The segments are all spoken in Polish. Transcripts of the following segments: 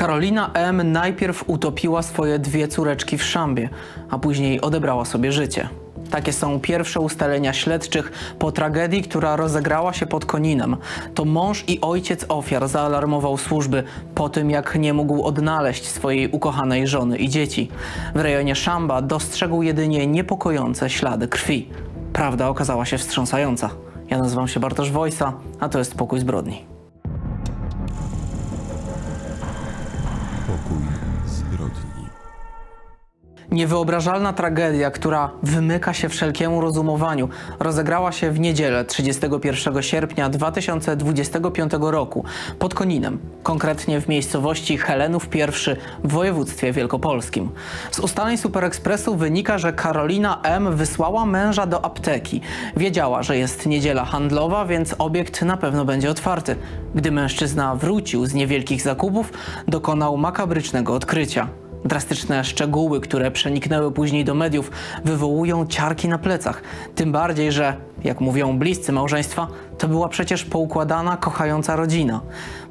Karolina M. najpierw utopiła swoje dwie córeczki w szambie, a później odebrała sobie życie. Takie są pierwsze ustalenia śledczych po tragedii, która rozegrała się pod Koninem. To mąż i ojciec ofiar zaalarmował służby po tym, jak nie mógł odnaleźć swojej ukochanej żony i dzieci. W rejonie Szamba dostrzegł jedynie niepokojące ślady krwi. Prawda okazała się wstrząsająca. Ja nazywam się Bartosz Wojsa, a to jest Pokój Zbrodni. Niewyobrażalna tragedia, która wymyka się wszelkiemu rozumowaniu, rozegrała się w niedzielę 31 sierpnia 2025 roku pod Koninem, konkretnie w miejscowości Helenów I w województwie wielkopolskim. Z ustaleń Superekspresu wynika, że Karolina M. wysłała męża do apteki. Wiedziała, że jest niedziela handlowa, więc obiekt na pewno będzie otwarty. Gdy mężczyzna wrócił z niewielkich zakupów, dokonał makabrycznego odkrycia. Drastyczne szczegóły, które przeniknęły później do mediów, wywołują ciarki na plecach. Tym bardziej, że, jak mówią bliscy małżeństwa, to była przecież poukładana, kochająca rodzina.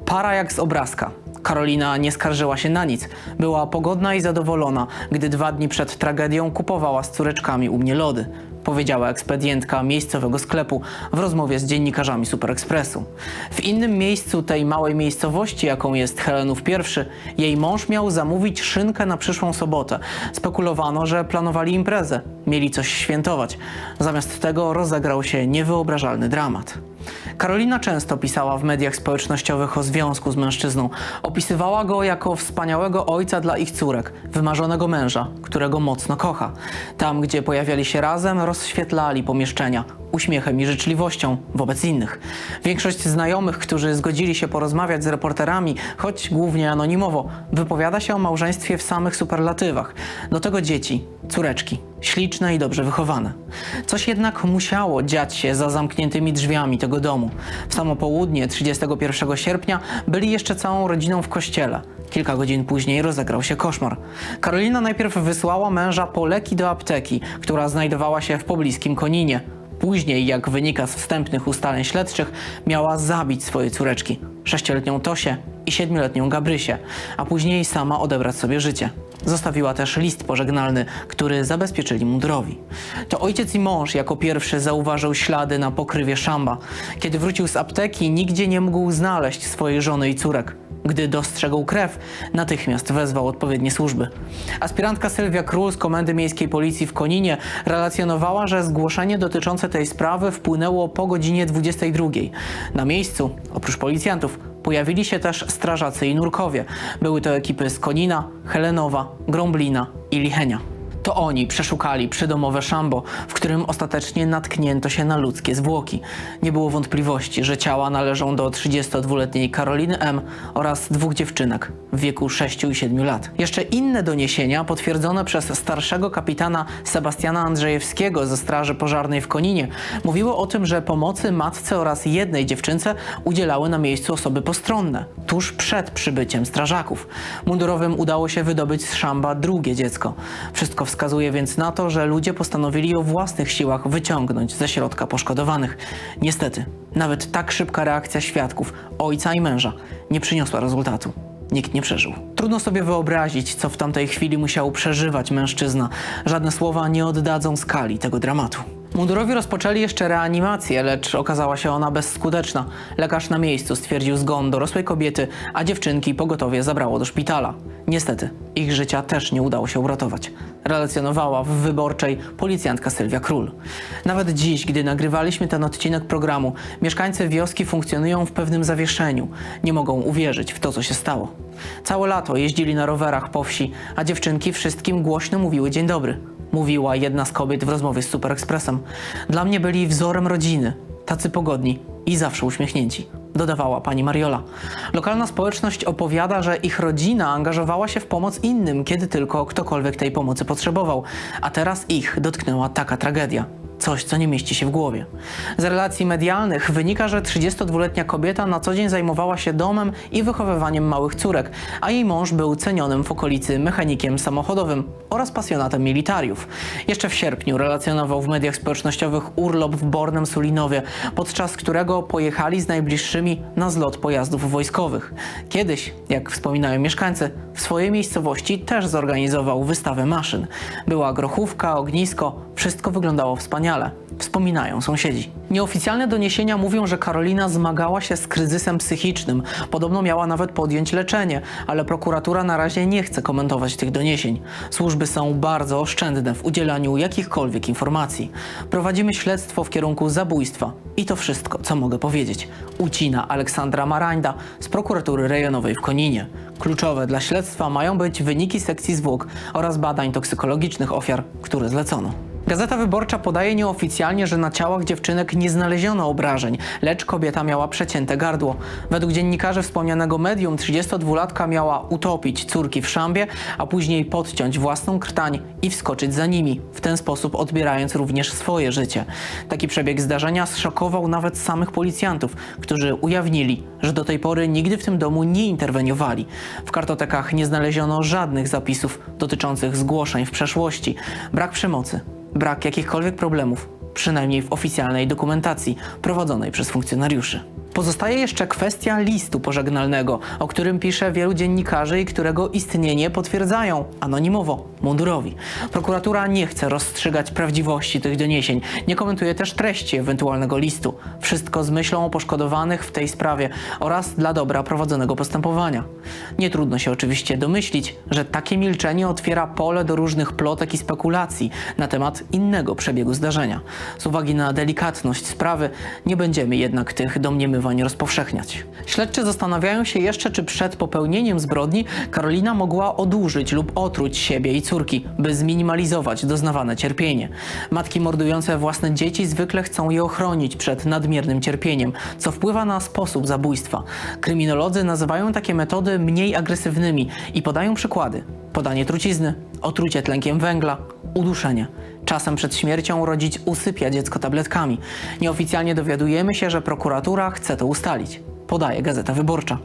Para jak z obrazka. Karolina nie skarżyła się na nic. Była pogodna i zadowolona, gdy dwa dni przed tragedią kupowała z córeczkami u mnie lody. Powiedziała ekspedientka miejscowego sklepu w rozmowie z dziennikarzami Superekspresu. W innym miejscu tej małej miejscowości, jaką jest Helenów I, jej mąż miał zamówić szynkę na przyszłą sobotę. Spekulowano, że planowali imprezę, mieli coś świętować. Zamiast tego rozegrał się niewyobrażalny dramat. Karolina często pisała w mediach społecznościowych o związku z mężczyzną. Opisywała go jako wspaniałego ojca dla ich córek, wymarzonego męża, którego mocno kocha. Tam, gdzie pojawiali się razem, rozświetlali pomieszczenia uśmiechem i życzliwością wobec innych. Większość znajomych, którzy zgodzili się porozmawiać z reporterami, choć głównie anonimowo, wypowiada się o małżeństwie w samych superlatywach. Do tego dzieci, córeczki, śliczne i dobrze wychowane. Coś jednak musiało dziać się za zamkniętymi drzwiami tego domu. W samo południe 31 sierpnia byli jeszcze całą rodziną w kościele. Kilka godzin później rozegrał się koszmar. Karolina najpierw wysłała męża po leki do apteki, która znajdowała się w pobliskim Koninie. Później, jak wynika z wstępnych ustaleń śledczych, miała zabić swoje córeczki, sześcioletnią Tosię i siedmioletnią Gabrysię, a później sama odebrać sobie życie. Zostawiła też list pożegnalny, który zabezpieczyli mundurowi. To ojciec i mąż jako pierwszy zauważył ślady na pokrywie szamba. Kiedy wrócił z apteki, nigdzie nie mógł znaleźć swojej żony i córek. Gdy dostrzegł krew, natychmiast wezwał odpowiednie służby. Aspirantka Sylwia Król z Komendy Miejskiej Policji w Koninie relacjonowała, że zgłoszenie dotyczące tej sprawy wpłynęło po godzinie 22. Na miejscu, oprócz policjantów, pojawili się też strażacy i nurkowie. Były to ekipy z Konina, Helenowa, Grąblina i Lichenia. To oni przeszukali przydomowe szambo, w którym ostatecznie natknięto się na ludzkie zwłoki. Nie było wątpliwości, że ciała należą do 32-letniej Karoliny M. oraz dwóch dziewczynek w wieku 6 i 7 lat. Jeszcze inne doniesienia, potwierdzone przez starszego kapitana Sebastiana Andrzejewskiego ze Straży Pożarnej w Koninie, mówiły o tym, że pomocy matce oraz jednej dziewczynce udzielały na miejscu osoby postronne, tuż przed przybyciem strażaków. Mundurowym udało się wydobyć z szamba drugie dziecko. Wszystko wskazuje więc na to, że ludzie postanowili o własnych siłach wyciągnąć ze środka poszkodowanych. Niestety, nawet tak szybka reakcja świadków, ojca i męża, nie przyniosła rezultatu. Nikt nie przeżył. Trudno sobie wyobrazić, co w tamtej chwili musiał przeżywać mężczyzna. Żadne słowa nie oddadzą skali tego dramatu. Mundurowi rozpoczęli jeszcze reanimację, lecz okazała się ona bezskuteczna. Lekarz na miejscu stwierdził zgon dorosłej kobiety, a dziewczynki pogotowie zabrało do szpitala. Niestety, ich życia też nie udało się uratować. Relacjonowała w wyborczej policjantka Sylwia Król. Nawet dziś, gdy nagrywaliśmy ten odcinek programu, mieszkańcy wioski funkcjonują w pewnym zawieszeniu. Nie mogą uwierzyć w to, co się stało. Całe lato jeździli na rowerach po wsi, a dziewczynki wszystkim głośno mówiły dzień dobry. Mówiła jedna z kobiet w rozmowie z Superekspresem. Dla mnie byli wzorem rodziny, tacy pogodni i zawsze uśmiechnięci. Dodawała pani Mariola. Lokalna społeczność opowiada, że ich rodzina angażowała się w pomoc innym, kiedy tylko ktokolwiek tej pomocy potrzebował, a teraz ich dotknęła taka tragedia. Coś, co nie mieści się w głowie. Z relacji medialnych wynika, że 32-letnia kobieta na co dzień zajmowała się domem i wychowywaniem małych córek, a jej mąż był cenionym w okolicy mechanikiem samochodowym oraz pasjonatem militariów. Jeszcze w sierpniu relacjonował w mediach społecznościowych urlop w Bornem Sulinowie, podczas którego pojechali z najbliższymi na zlot pojazdów wojskowych. Kiedyś, jak wspominają mieszkańcy, w swojej miejscowości też zorganizował wystawę maszyn. Była grochówka, ognisko, wszystko wyglądało wspaniale. Wspominają sąsiedzi. Nieoficjalne doniesienia mówią, że Karolina zmagała się z kryzysem psychicznym. Podobno miała nawet podjąć leczenie, ale prokuratura na razie nie chce komentować tych doniesień. Służby są bardzo oszczędne w udzielaniu jakichkolwiek informacji. Prowadzimy śledztwo w kierunku zabójstwa. I to wszystko, co mogę powiedzieć. Ucina Aleksandra Marańda z prokuratury rejonowej w Koninie. Kluczowe dla śledztwa mają być wyniki sekcji zwłok oraz badań toksykologicznych ofiar, które zlecono. Gazeta Wyborcza podaje nieoficjalnie, że na ciałach dziewczynek nie znaleziono obrażeń, lecz kobieta miała przecięte gardło. Według dziennikarzy wspomnianego medium 32-latka miała utopić córki w szambie, a później podciąć własną krtań i wskoczyć za nimi, w ten sposób odbierając również swoje życie. Taki przebieg zdarzenia zszokował nawet samych policjantów, którzy ujawnili, że do tej pory nigdy w tym domu nie interweniowali. W kartotekach nie znaleziono żadnych zapisów dotyczących zgłoszeń w przeszłości, brak przemocy, brak jakichkolwiek problemów, przynajmniej w oficjalnej dokumentacji prowadzonej przez funkcjonariuszy. Pozostaje jeszcze kwestia listu pożegnalnego, o którym pisze wielu dziennikarzy i którego istnienie potwierdzają anonimowo mundurowi. Prokuratura nie chce rozstrzygać prawdziwości tych doniesień, nie komentuje też treści ewentualnego listu. Wszystko z myślą o poszkodowanych w tej sprawie oraz dla dobra prowadzonego postępowania. Nie trudno się oczywiście domyślić, że takie milczenie otwiera pole do różnych plotek i spekulacji na temat innego przebiegu zdarzenia. Z uwagi na delikatność sprawy nie będziemy jednak tych domniemywań rozpowszechniać. Śledczy zastanawiają się jeszcze, czy przed popełnieniem zbrodni Karolina mogła odurzyć lub otruć siebie i córki, by zminimalizować doznawane cierpienie. Matki mordujące własne dzieci zwykle chcą je ochronić przed nadmiernym cierpieniem, co wpływa na sposób zabójstwa. Kryminolodzy nazywają takie metody mniej agresywnymi i podają przykłady. Podanie trucizny, otrucie tlenkiem węgla, uduszenie. Czasem przed śmiercią rodzic usypia dziecko tabletkami. Nieoficjalnie dowiadujemy się, że prokuratura chce to ustalić. Podaje Gazeta Wyborcza.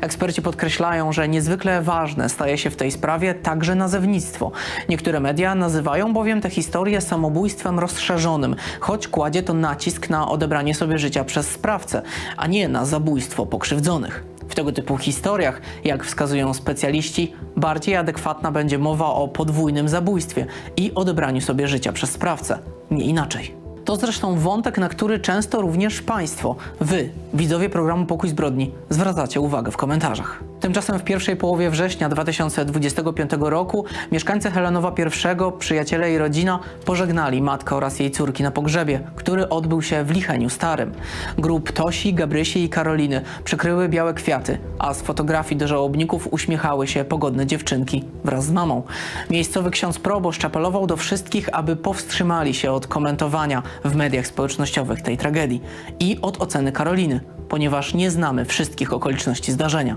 Eksperci podkreślają, że niezwykle ważne staje się w tej sprawie także nazewnictwo. Niektóre media nazywają bowiem tę historię samobójstwem rozszerzonym, choć kładzie to nacisk na odebranie sobie życia przez sprawcę, a nie na zabójstwo pokrzywdzonych. Tego typu historiach, jak wskazują specjaliści, bardziej adekwatna będzie mowa o podwójnym zabójstwie i odebraniu sobie życia przez sprawcę, nie inaczej. To zresztą wątek, na który często również Państwo, Wy, widzowie programu Pokój Zbrodni, zwracacie uwagę w komentarzach. Tymczasem w pierwszej połowie września 2025 roku mieszkańcy Helenowa I, przyjaciele i rodzina pożegnali matkę oraz jej córki na pogrzebie, który odbył się w Licheniu Starym. Grób Tosi, Gabrysi i Karoliny przykryły białe kwiaty, a z fotografii do żałobników uśmiechały się pogodne dziewczynki wraz z mamą. Miejscowy ksiądz proboszcz apelował do wszystkich, aby powstrzymali się od komentowania w mediach społecznościowych tej tragedii i od oceny Karoliny, ponieważ nie znamy wszystkich okoliczności zdarzenia.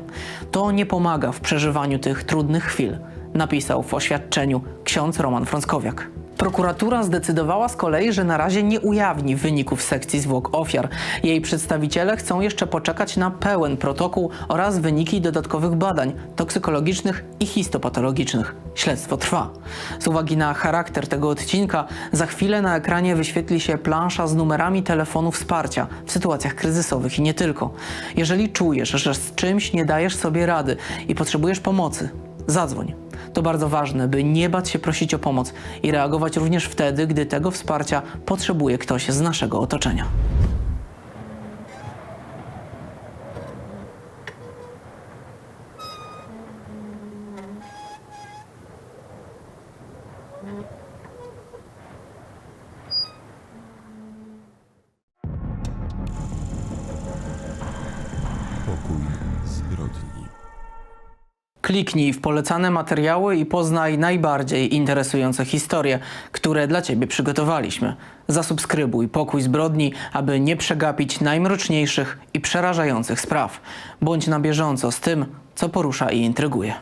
To nie pomaga w przeżywaniu tych trudnych chwil, napisał w oświadczeniu ksiądz Roman Frąckowiak. Prokuratura zdecydowała z kolei, że na razie nie ujawni wyników sekcji zwłok ofiar. Jej przedstawiciele chcą jeszcze poczekać na pełen protokół oraz wyniki dodatkowych badań toksykologicznych i histopatologicznych. Śledztwo trwa. Z uwagi na charakter tego odcinka, za chwilę na ekranie wyświetli się plansza z numerami telefonu wsparcia w sytuacjach kryzysowych i nie tylko. Jeżeli czujesz, że z czymś nie dajesz sobie rady i potrzebujesz pomocy, zadzwoń. To bardzo ważne, by nie bać się prosić o pomoc i reagować również wtedy, gdy tego wsparcia potrzebuje ktoś z naszego otoczenia. Pokój zbrodni. Kliknij w polecane materiały i poznaj najbardziej interesujące historie, które dla Ciebie przygotowaliśmy. Zasubskrybuj Pokój Zbrodni, aby nie przegapić najmroczniejszych i przerażających spraw. Bądź na bieżąco z tym, co porusza i intryguje.